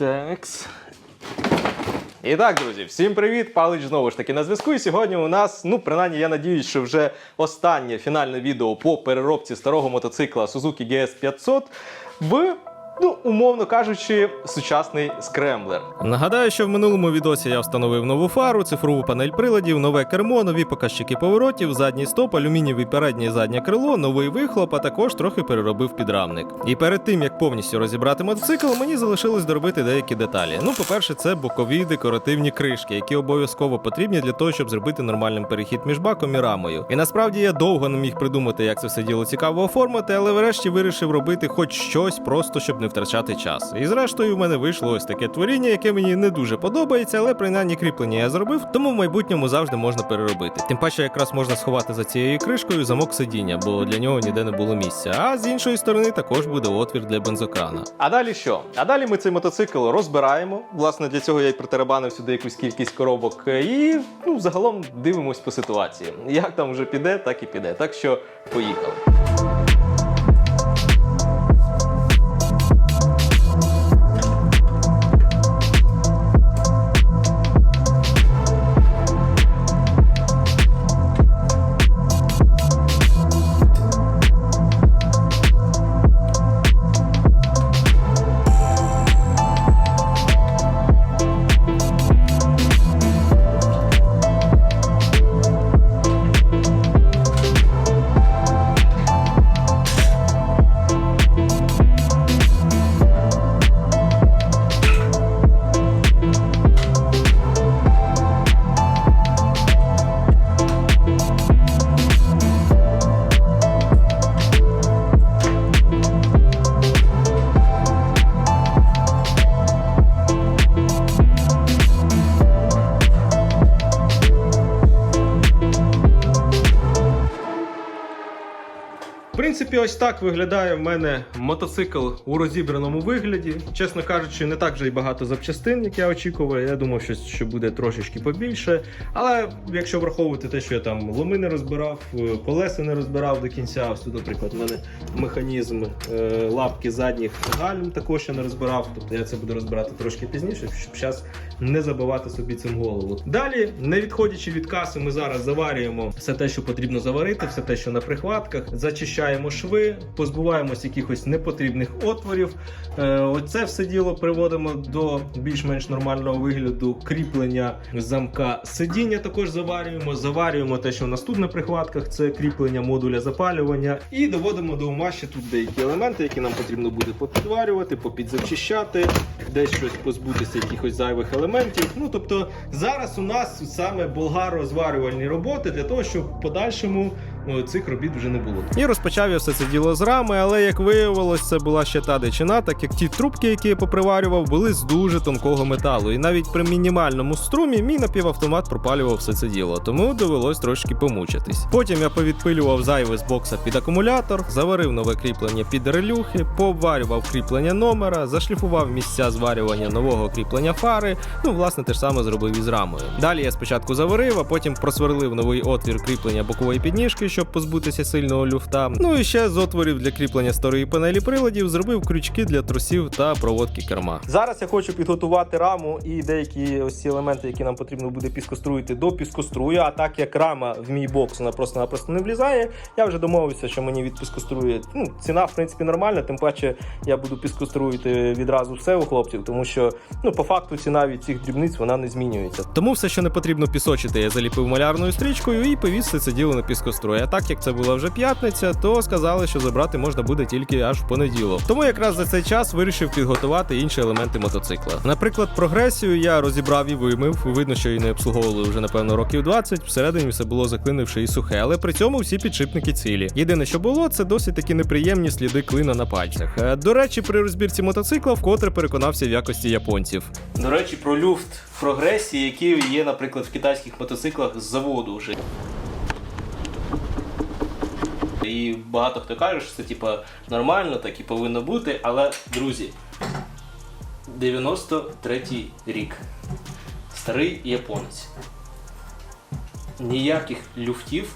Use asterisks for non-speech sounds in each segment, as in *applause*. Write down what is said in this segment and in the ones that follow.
Такс. І так, друзі, всім привіт! Палич знову ж таки на зв'язку. І сьогодні у нас, ну принаймні, я надіюсь, що вже останнє фінальне відео по переробці старого мотоцикла Suzuki GS 500 в. Ну, умовно кажучи, сучасний скремблер. Нагадаю, що в минулому відосі я встановив нову фару, цифрову панель приладів, нове кермо, нові показчики поворотів, задній стоп, алюмінієвий переднє і заднє крило, новий вихлоп, а також трохи переробив підрамник. І перед тим як повністю розібрати мотоцикл, мені залишилось доробити деякі деталі. Ну, по-перше, це бокові декоративні кришки, які обов'язково потрібні для того, щоб зробити нормальний перехід між баком і рамою. І насправді я довго не міг придумати, як це все діло цікаво оформити, але врешті вирішив робити хоч щось, просто щоб не втрачати час. І зрештою, в мене вийшло ось таке творіння, яке мені не дуже подобається, але принаймні кріплення я зробив, тому в майбутньому завжди можна переробити. Тим паче, якраз можна сховати за цією кришкою замок сидіння, бо для нього ніде не було місця. А з іншої сторони також буде отвір для бензокрана. А далі що? А далі ми цей мотоцикл розбираємо. Власне, для цього я й притарабанив сюди якусь кількість коробок. І ну, загалом дивимось по ситуації. Як там вже піде, так і піде. Так що поїхали. Ось так виглядає в мене мотоцикл у розібраному вигляді. Чесно кажучи, не так вже й багато запчастин, як я очікував. Я думав, що, що буде трошечки побільше. Але якщо враховувати те, що я там ломи не розбирав, е, колеса не розбирав до кінця. Ось тут, наприклад, у мене механізм е, лапки задніх гальм також я не розбирав. Тобто я це буду розбирати трошки пізніше, щоб зараз не забивати собі цим голову. Далі, не відходячи від каси, ми зараз заварюємо все те, що потрібно заварити, все те, що на прихватках, зачищаємо шви, позбуваємось якихось непотрібних отворів. Е, Оце все діло приводимо до більш-менш нормального вигляду кріплення замка сидіння. Також заварюємо. Заварюємо те, що у нас тут на прихватках, це кріплення модуля запалювання. І доводимо до ума ще тут деякі елементи, які нам потрібно буде попідварювати, попідзачищати, десь щось позбутися якихось зайвих елементів. Ну тобто зараз у нас саме болгаро-зварювальні роботи для того, щоб в подальшому цих робіт вже не було. І розпочав я все це діло з рами, але як виявилось, це була ще та дичина, так як ті трубки, які я поприварював, були з дуже тонкого металу. І навіть при мінімальному струмі мій напівавтомат пропалював все це діло, тому довелось трошки помучитись. Потім я повідпилював зайве з бокса під акумулятор, заварив нове кріплення під релюхи, пообварював кріплення номера, зашліфував місця зварювання нового кріплення фари. Ну, власне, те ж саме зробив із рамою. Далі я спочатку заварив, а потім просверлив новий отвір кріплення бокової підніжки, щоб позбутися сильного люфта. Ну і ще з отворів для кріплення старої панелі приладів зробив крючки для тросів та проводки керма. Зараз я хочу підготувати раму і деякі ось ці елементи, які нам потрібно буде піскоструїти до піскострую. А так як рама в мій бокс вона просто-напросто не влізає, я вже домовився, що мені відпіскострує. Ну, ціна, в принципі, нормальна, тим паче я буду піскоструїти відразу все у хлопців, тому що ну, по факту ціна від цих дрібниць вона не змінюється. Тому все, що не потрібно пісочити, я заліпив малярною стрічкою і повіз все це діло на піскострой. А так як це була вже п'ятниця, то сказали, що забрати можна буде тільки аж в понеділок. Тому якраз за цей час вирішив підготувати інші елементи мотоцикла. Наприклад, прогресію я розібрав і вимив. Видно, що її не обслуговували вже напевно років 20. Всередині все було заклинивше і сухе, але при цьому всі підшипники цілі. Єдине, що було, це досить такі неприємні сліди клина на пальцях. Е, До речі, при розбірці мотоцикла вкотре переконався в якості японців. До речі, про люфт прогресії, які є, наприклад, в китайських мотоциклах з заводу вже. І багато хто каже, що це типа нормально, так і повинно бути. Але, друзі, 93-й рік. Старий японець. Ніяких люфтів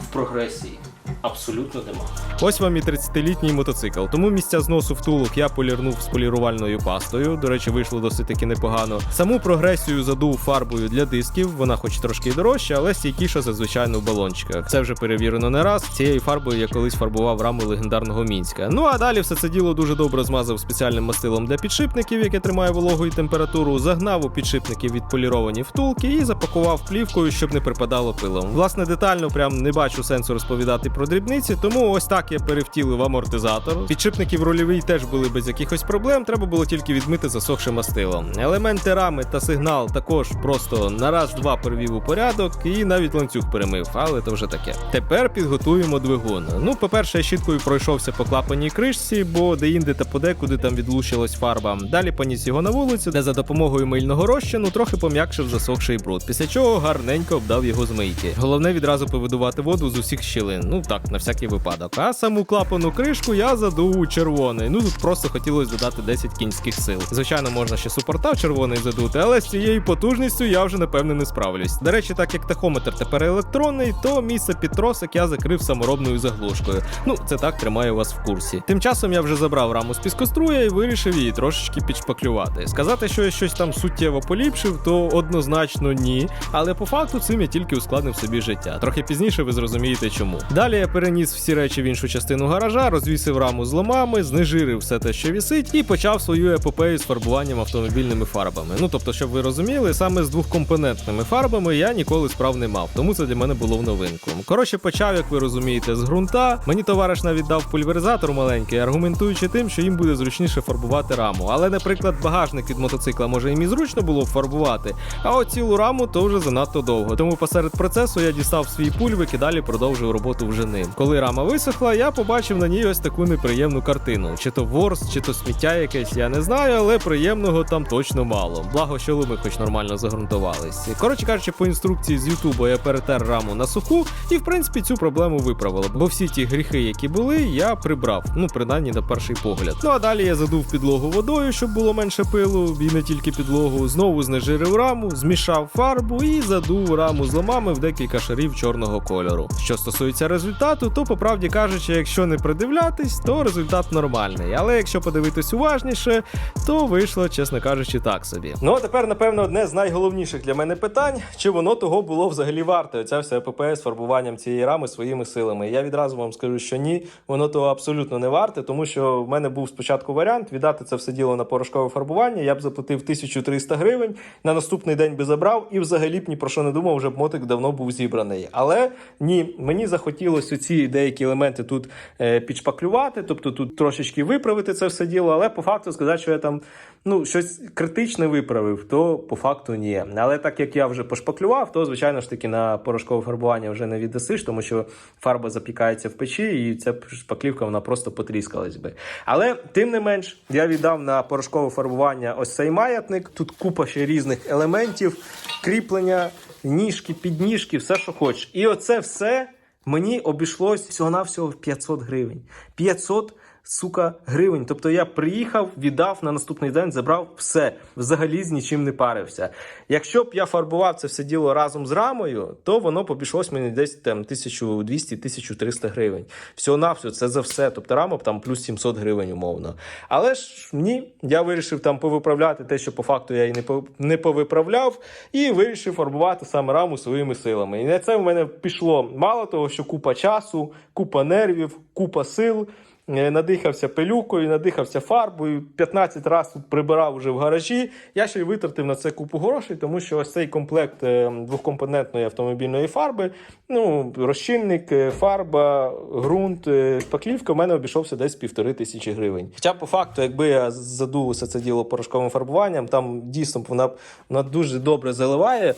в прогресії абсолютно нема. Ось вам і 30-літній мотоцикл. Тому місця зносу втулок я полірнув з полірувальною пастою. До речі, вийшло досить таки непогано. Саму прогресію задув фарбою для дисків. Вона, хоч трошки дорожча, але стійкіша за звичайно в балончиках. Це вже перевірено не раз. Цією фарбою я колись фарбував раму легендарного мінська. Ну а далі все це діло дуже добре змазав спеціальним мастилом для підшипників, яке тримає вологу і температуру. Загнав у підшипники відполіровані втулки і запакував плівкою, щоб не припадало пилом. Власне, детально прям не бачу сенсу розповідати про дрібниці, тому ось так я перевтілив амортизатор. Підшипники в теж були без якихось проблем. Треба було тільки відмити засохшим мастилом. Елементи рами та сигнал також просто на раз-два перевів у порядок і навіть ланцюг перемив, але то вже таке. Тепер підготуємо двигун. Ну, по-перше, я щіткою пройшовся по клапаній кришці, бо деінде та подекуди там відлучилась фарба. Далі поніс його на вулицю, де за допомогою мильного розчину трохи пом'якшив засохший бруд, після чого гарненько обдав його з мийки. Головне відразу повидувати воду з усіх щілин. Ну так, на всякий випадок. А саму клапану кришку я задув у червоний. Ну тут просто хотілося додати 10 кінських сил. Звичайно, можна ще супорта червоний задути, але з цією потужністю я вже напевне не справлюсь. До речі, так як тахометр тепер електронний, то місце під тросик я закрив саморобною заглушкою. Ну, це так тримаю вас в курсі. Тим часом я вже забрав раму з піскоструя і вирішив її трошечки підшпаклювати. Сказати, що я щось там суттєво поліпшив, то однозначно ні. Але по факту цим я тільки ускладнив собі життя. Трохи пізніше ви зрозумієте чому. Далі я переніс всі речі в іншу частину гаража, розвісив раму з ломами, знежирив все те, що вісить, і почав свою епопею з фарбуванням автомобільними фарбами. Ну тобто, щоб ви розуміли, саме з двохкомпонентними фарбами я ніколи справ не мав, тому це для мене було в новинку. Коротше, почав, як ви розумієте, з ґрунта. Мені товариш навіть дав пульверизатор маленький, аргументуючи тим, що їм буде зручніше фарбувати раму. Але, наприклад, багажник від мотоцикла може їм і зручно було фарбувати, а от цілу раму то вже занадто довго. Тому посеред процесу я дістав свій пульвик і далі продовжив роботу вже ним. Коли рама висохла, я побачив на ній ось таку неприємну картину. Чи то ворс, чи то сміття якесь, я не знаю, але приємного там точно мало. Благо, що луми хоч нормально загрунтувались. Коротше кажучи, по інструкції з Ютубу я перетер раму на суху, і в принципі цю проблему виправило. Бо всі ті гріхи, які були, я прибрав. Ну, принаймні на перший погляд. Ну а далі я задув підлогу водою, щоб було менше пилу, і не тільки підлогу. Знову знежирив раму, змішав фарбу і задув раму з ломами в декілька шарів чорного кольору. Що стосується результату, то по правді кажучи, якщо не придивлятись, то результат нормальний. Але якщо подивитись уважніше, то вийшло, чесно кажучи, так собі. Ну а тепер, напевно, одне з найголовніших для мене питань: чи воно того було взагалі варте? Оця вся епопея з фарбуванням цієї рами своїми силами. Я відразу вам скажу, що ні, воно того абсолютно не варте, тому що в мене був спочатку варіант віддати це все діло на порошкове фарбування. Я б заплатив 1300 гривень, на наступний день би забрав і взагалі б ні про що не думав, вже б мотик давно був зібраний. Але ні, мені захотілося ці деякі елементи тут е, підшпаклювати, тобто тут трошечки виправити це все діло, але по факту сказати, що я там ну щось критичне виправив, то по факту ні. Але так як я вже пошпаклював, то звичайно ж таки на порошкове фарбування вже не віддасиш, тому що фарба запікається в печі, і ця шпаклівка вона просто потріскалась би. Але тим не менш, я віддав на порошкове фарбування ось цей маятник. Тут купа ще різних елементів, кріплення, ніжки, підніжки, все, що хочеш. І оце все мені обійшлось всього-навсього в 500 гривень. 500 сука гривень. Тобто я приїхав, віддав на наступний день, забрав все, взагалі з нічим не парився. Якщо б я фарбував це все діло разом з рамою, то воно б обійшлось мені десь там 1200-1300 гривень. Всього навсього це за все. Тобто рама там плюс 700 гривень умовно. Але ж ні, я вирішив там повиправляти те, що по факту я і не не повиправляв, і вирішив фарбувати саме раму своїми силами. І на це в мене пішло мало того, що купа часу, купа нервів, купа сил. Е, Надихався пилюкою, надихався фарбою, 15 разів тут прибирав вже в гаражі. Я ще й витратив на це купу грошей, тому що ось цей комплект е, двохкомпонентної автомобільної фарби, ну, розчинник, е, фарба, ґрунт, шпаклівка в мене обійшовся десь півтори тисячі гривень. Хоча по факту, якби я задувався це діло порошковим фарбуванням, там дійсно вона, вона дуже добре заливає.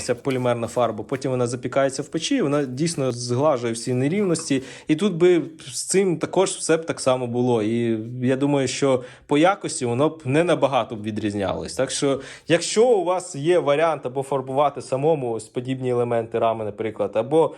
Ця полімерна фарба, потім вона запікається в печі, вона дійсно зглажує всі нерівності. І тут би з цим також все б так само було. І я думаю, що по якості воно б не набагато б відрізнялось. Так що, якщо у вас є варіант або фарбувати самому ось подібні елементи рами, наприклад, або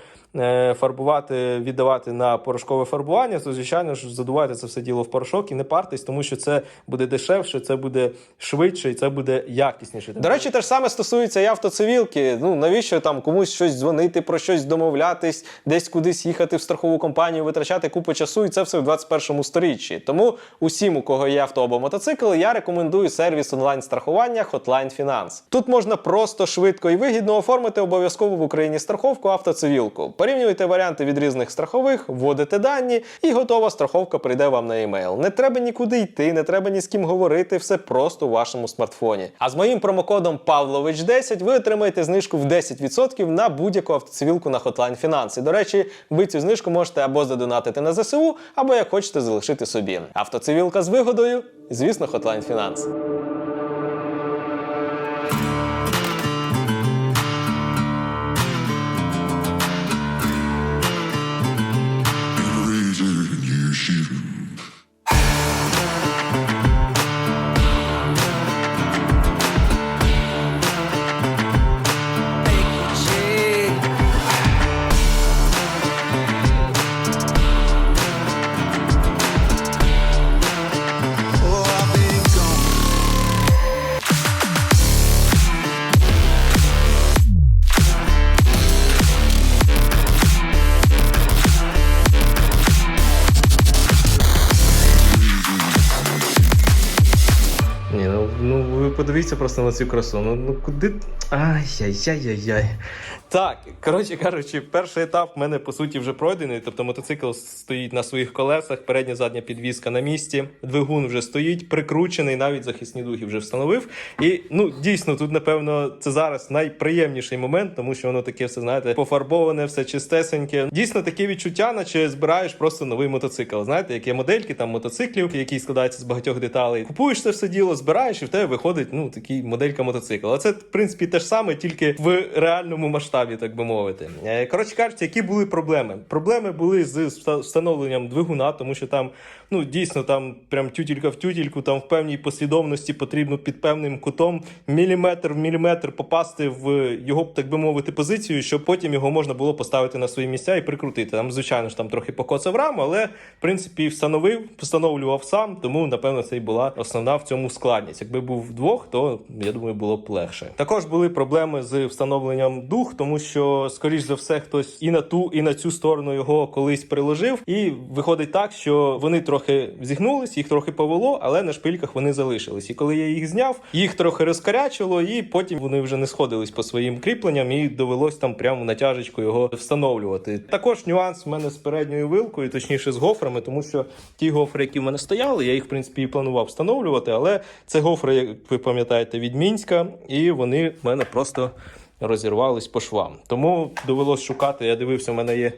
фарбувати, віддавати на порошкове фарбування, то звичайно ж задувайте це все діло в порошок і не партесь, тому що це буде дешевше, це буде швидше і це буде якісніше. До речі, те ж саме стосується і автоцивілки. ну навіщо там комусь щось дзвонити, про щось домовлятись, десь кудись їхати в страхову компанію, витрачати купу часу, і це все в 21 сторіччі. Тому усім, у кого є авто або мотоцикл, я рекомендую сервіс онлайн-страхування Hotline Finance. Тут можна просто швидко і вигідно оформити обов'язково в Україні страховку автоцивілку. Порівнюйте варіанти від різних страхових, вводите дані, і готова страховка прийде вам на емейл. Не треба нікуди йти, не треба ні з ким говорити, все просто у вашому смартфоні. А з моїм промокодом Павлович 10 ви отримаєте знижку в 10% на будь-яку автоцивілку на Hotline Finance. До речі, ви цю знижку можете або задонатити на ЗСУ, або як хочете залишити собі. Автоцивілка з вигодою, звісно, Hotline Finance. Ну, ви подивіться просто на цю красу. Ну, ну куди. Ай-яй-яй-яй-яй. Так, коротше кажучи, перший етап в мене по суті вже пройдений. Тобто мотоцикл стоїть на своїх колесах, передня задня підвізка на місці, двигун вже стоїть, прикручений, навіть захисні дуги вже встановив. І ну дійсно тут, напевно, це зараз найприємніший момент, тому що воно таке все, знаєте, пофарбоване, все чистесеньке. Дійсно, таке відчуття, наче збираєш просто новий мотоцикл. Знаєте, як є модельки там мотоциклів, які складаються з багатьох деталей. Купуєш це все діло, збираєш, і в тебе виходить ну такий моделька мотоцикл. А це в принципі те ж саме, тільки в реальному масштабі, так би мовити. Е, Коротше кажучи, які були проблеми? Проблеми були з вста- встановленням двигуна, тому що там ну дійсно там прям тютілька в тютільку, там в певній послідовності потрібно під певним кутом міліметр в міліметр попасти в його, так би мовити, позицію, щоб потім його можна було поставити на свої місця і прикрутити. Там, звичайно ж, там трохи покоцав раму, але в принципі встановив, встановлював сам, тому напевно це і була основна в цьому складність. Якби був вдвох, то я думаю, було б легше. Також були проблеми з встановленням дух, тому що, скоріш за все, хтось і на ту, і на цю сторону його колись приложив, і виходить так, що вони трохи зігнулись, їх трохи повело, але на шпильках вони залишились. І коли я їх зняв, їх трохи розкарячило, і потім вони вже не сходились по своїм кріпленням, і довелось там прямо натяжечку його встановлювати. Також нюанс в мене з передньою вилкою, точніше з гофрами, тому що ті гофри, які в мене стояли, я їх в принципі і планував встановлювати, але це гофри, як ви пам'ятаєте, від мінська, і вони в мене просто розірвались по швам. Тому довелось шукати. Я дивився, в мене є.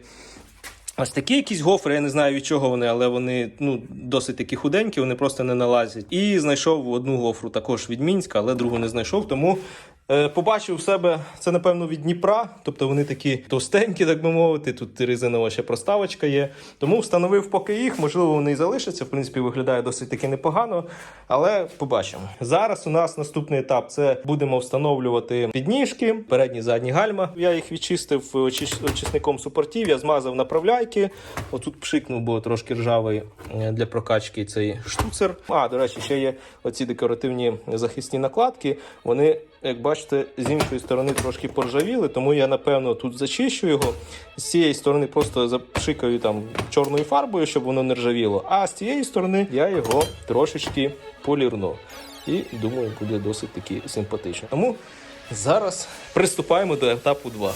Ось такі якісь гофри, я не знаю від чого вони, але вони ну досить такі худенькі, вони просто не налазять. І знайшов одну гофру також від Мінська, але другу не знайшов. Тому побачив у себе це, напевно, від Дніпра. Тобто вони такі товстенькі, так би мовити. Тут резинова ще проставочка є. Тому встановив поки їх, можливо, вони і залишаться. В принципі, виглядає досить таки непогано. Але побачимо. Зараз у нас наступний етап це будемо встановлювати підніжки, передні задні гальма. Я їх відчистив очисником супортів, я змазав направляйки. Отут пшикнув, бо трошки ржавий е, для прокачки цей штуцер. А, до речі, ще є оці декоративні захисні накладки. Вони, як бачите, з іншої сторони трошки поржавіли, тому я напевно тут зачищу його. З цієї сторони просто запшикаю там чорною фарбою, щоб воно не ржавіло. А з цієї сторони я його трошечки полірну. І думаю, буде досить таки симпатично. Тому зараз приступаємо до етапу 2.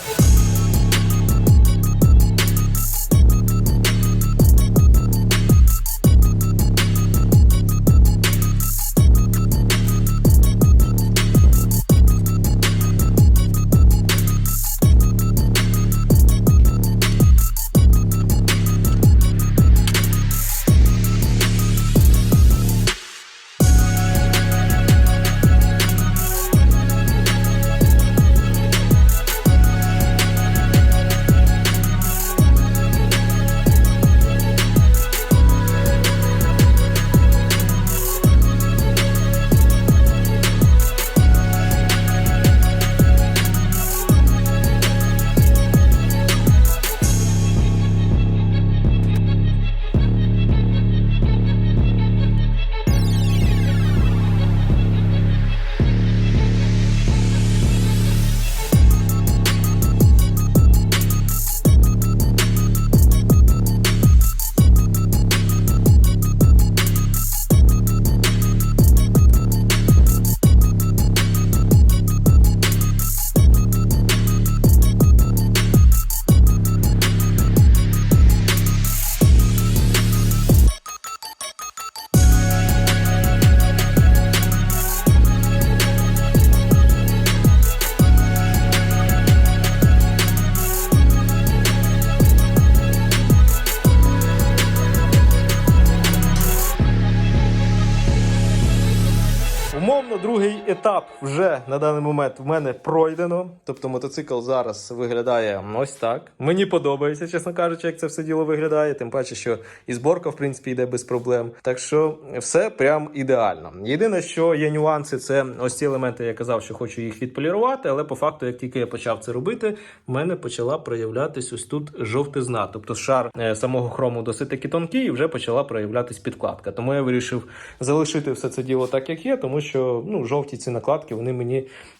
На даний момент в мене пройдено. Тобто мотоцикл зараз виглядає ось так. Мені подобається, чесно кажучи, як це все діло виглядає. Тим паче, що і зборка, в принципі, йде без проблем. Так що все прям ідеально. Єдине, що є нюанси, це ось ці елементи. Я казав, що хочу їх відполірувати, але по факту, як тільки я почав це робити, в мене почала проявлятись ось тут жовтизна. Тобто шар е, самого хрому досить таки тонкий, і вже почала проявлятись підкладка. Тому я вирішив залишити все це діло так, як є, тому що ну, жовті ці накладки вони мені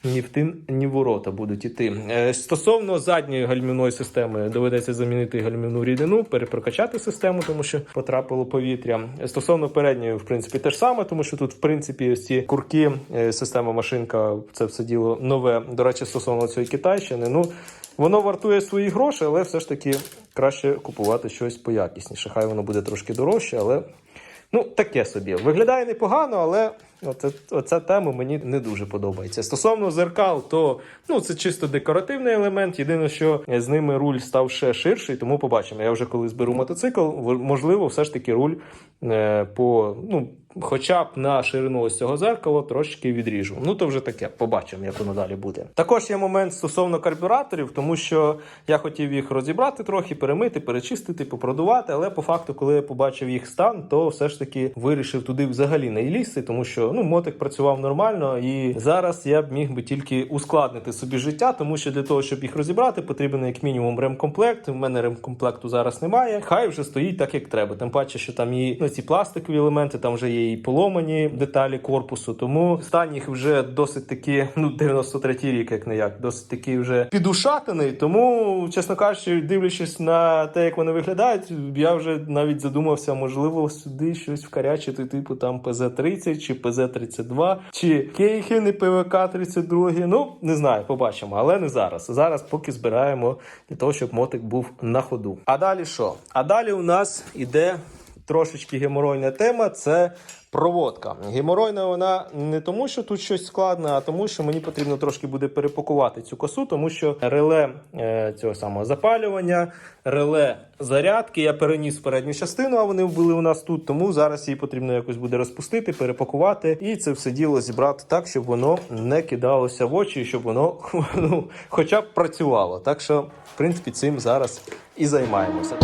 ні в тин, ні в ворота будуть іти. Е, Стосовно задньої гальмівної системи, доведеться замінити гальмівну рідину, перепрокачати систему, тому що потрапило повітря. Стосовно передньої, в принципі, те ж саме, тому що тут, в принципі, ось ці курки, е, система машинка, це все діло нове. До речі, стосовно цієї китайщини, ну. Воно вартує свої гроші, але все ж таки краще купувати щось поякісніше. Хай воно буде трошки дорожче, але ну таке собі. Виглядає непогано, але оце, оця тема мені не дуже подобається. Стосовно зеркал, то ну це чисто декоративний елемент. Єдине, що з ними руль став ще ширший, тому побачимо. Я вже коли зберу мотоцикл, можливо, все ж таки руль е, по ну. Хоча б на ширину ось цього зеркала трошки відріжу. Ну то вже таке, побачимо, як воно далі буде. Також є момент стосовно карбюраторів, тому що я хотів їх розібрати трохи, перемити, перечистити, попродувати. Але по факту, коли я побачив їх стан, то все ж таки вирішив туди взагалі не лізти, тому що ну мотик працював нормально, і зараз я б міг би тільки ускладнити собі життя, тому що для того, щоб їх розібрати, потрібен як мінімум ремкомплект. У мене ремкомплекту зараз немає. Хай вже стоїть так, як треба. Тим паче, що там і ну, ці пластикові елементи, там вже є і поломані деталі корпусу. Тому стан їх вже досить таки, ну 93-й рік, як не як, досить таки вже підушатаний. Тому, чесно кажучи, дивлячись на те, як вони виглядають, я вже навіть задумався, можливо, сюди щось вкарячити, типу там ПЗ-30 чи ПЗ-32, чи Кейхен і ПВК-32. Ну, не знаю, побачимо, але не зараз. Зараз поки збираємо для того, щоб мотик був на ходу. А далі що? А далі у нас іде трошечки геморойна тема це проводка. Геморойна вона не тому, що тут щось складне, а тому, що мені потрібно трошки буде перепакувати цю косу, тому що реле е, цього самого запалювання, реле зарядки я переніс в передню частину, а вони були у нас тут. Тому зараз її потрібно якось буде розпустити, перепакувати і це все діло зібрати так, щоб воно не кидалося в очі, щоб воно *laughs* ну, хоча б працювало. Так що, в принципі, цим зараз і займаємося.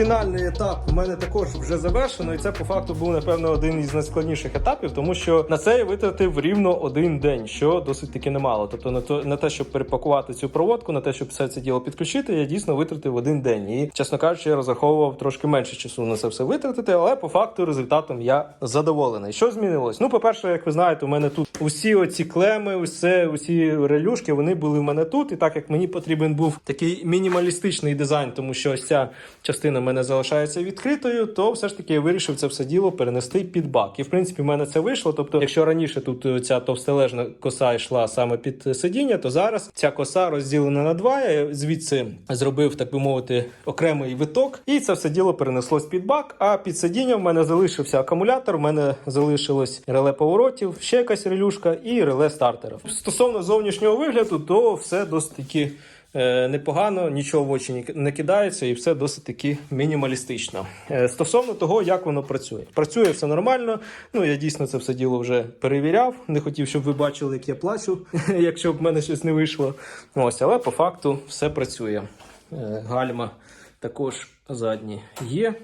Предфінальний етап у мене також вже завершено, і це по факту був напевно один із найскладніших етапів, тому що на це я витратив рівно один день, що досить таки немало. Тобто на то на те, щоб перепакувати цю проводку, на те, щоб все це діло підключити, я дійсно витратив один день. І чесно кажучи, я розраховував трошки менше часу на це все витратити, але по факту результатом я задоволений. Що змінилось? Ну, по-перше, як ви знаєте, у мене тут усі оці клеми, усе, усі релюшки, вони були в мене тут. І так як мені потрібен був такий мінімалістичний дизайн, тому що ось ця частина мене залишається відкритою, то все ж таки я вирішив це все діло перенести під бак. І в принципі, в мене це вийшло. Тобто, якщо раніше тут е, ця товстележна коса йшла саме під сидіння, то зараз ця коса розділена на два. Я звідси зробив, так би мовити, окремий виток, і це все діло перенеслось під бак. А під сидінням в мене залишився акумулятор, в мене залишилось реле поворотів, ще якась релюшка і реле стартера. Стосовно зовнішнього вигляду, то все досить таки. Е, непогано, нічого в очі не кидається, і все досить таки мінімалістично. Е, Стосовно того, як воно працює, працює все нормально. Ну я дійсно це все діло вже перевіряв. Не хотів, щоб ви бачили, як я плачу, *laughs* якщо б в мене щось не вийшло. Ось, але по факту все працює. Е, Гальма також задні є.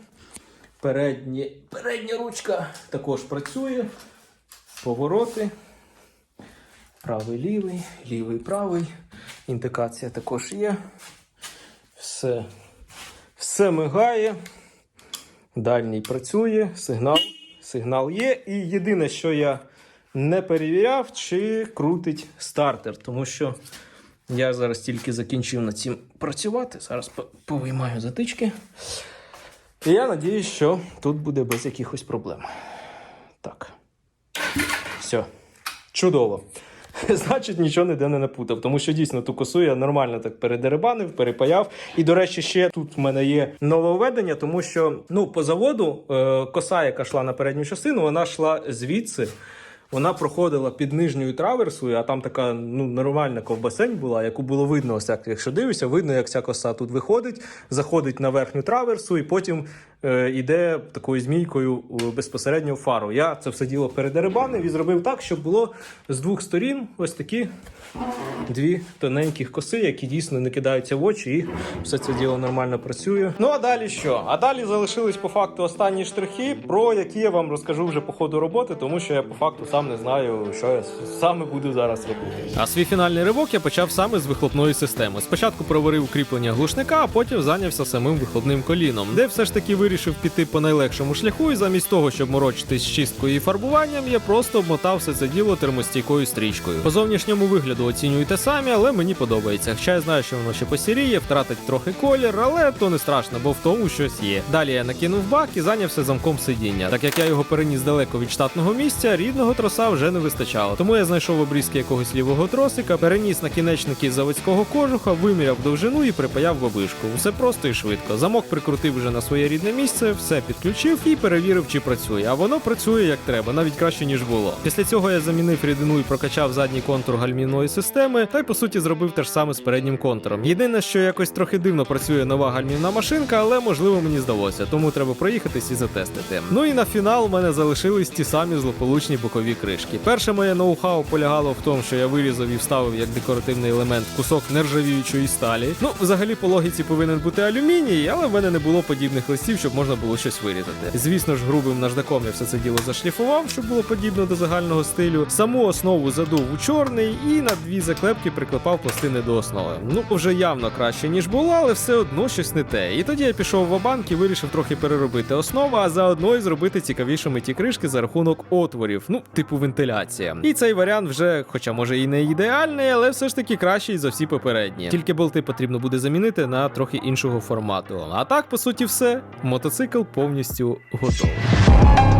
Передні, передня ручка також працює. Повороти. Правий лівий, лівий правий. Індикація також є. Все, все мигає. Дальній працює, сигнал сигнал є. І єдине, що я не перевіряв, чи крутить стартер, тому що я зараз тільки закінчив над цим працювати. Зараз повиймаю затички. І я надіюсь, що тут буде без якихось проблем. Так. Все. Чудово. *laughs* Значить, нічого ніде не напутав, тому що дійсно ту косу я нормально так передеребанив, перепаяв. І, до речі, ще тут в мене є нововведення, тому що ну, по заводу е, коса, яка йшла на передню частину, вона йшла звідси. Вона проходила під нижньою траверсою, а там така ну нормальна ковбасень була, яку було видно, ось як якщо дивишся, видно, як ця коса тут виходить, заходить на верхню траверсу і потім йде такою змійкою е, безпосередньо фару. Я це все діло передеребанив і зробив так, щоб було з двох сторін ось такі дві тоненьких коси, які дійсно не кидаються в очі, і все це діло нормально працює. Ну а далі що? А далі залишились по факту останні штрихи, про які я вам розкажу вже по ходу роботи, тому що я по факту сам не знаю, що я саме буду зараз робити. А свій фінальний ривок я почав саме з вихлопної системи. Спочатку проварив кріплення глушника, а потім зайнявся самим вихлопним коліном, де все ж таки вирішив піти по найлегшому шляху, і замість того, щоб морочитись з чисткою і фарбуванням, я просто обмотав все це діло термостійкою стрічкою. По зовнішньому вигляду оцінюйте самі, але мені подобається. Хоча я знаю, що воно ще посіріє, втратить трохи колір, але то не страшно, бо в тому щось є. Далі я накинув бак і зайнявся замком сидіння. Так як я його переніс далеко від штатного місця, рідного троса вже не вистачало. Тому я знайшов обрізки якогось лівого тросика, переніс накінечники заводського кожуха, виміряв довжину і припаяв бабишку. Усе просто і швидко. Замок прикрутив вже на своє рідне місце, все підключив і перевірив, чи працює. А воно працює як треба, навіть краще ніж було. Після цього я замінив рідину і прокачав задній контур гальмівної системи, та й по суті зробив те ж саме з переднім контуром. Єдине, що якось трохи дивно працює нова гальмівна машинка, але можливо мені здалося, тому треба проїхатись і затестити. Ну і на фінал в мене залишились ті самі злополучні бокові кришки. Перше моє ноу-хау полягало в тому, що я вирізав і вставив як декоративний елемент кусок нержавіючої сталі. Ну, взагалі, по логіці повинен бути алюміній, але в мене не було подібних листів, щоб можна було щось вирізати. Звісно ж, грубим наждаком я все це діло зашліфував, щоб було подібно до загального стилю. Саму основу задув у чорний і на дві заклепки приклепав пластини до основи. Ну, вже явно краще, ніж було, але все одно щось не те. І тоді я пішов в банк і вирішив трохи переробити основу, а заодно і зробити цікавішими ті кришки за рахунок отворів, ну, типу вентиляція. І цей варіант вже, хоча може і не ідеальний, але все ж таки кращий за всі попередні. Тільки болти потрібно буде замінити на трохи іншого формату. А так, по суті, все. Мотоцикл повністю готовий.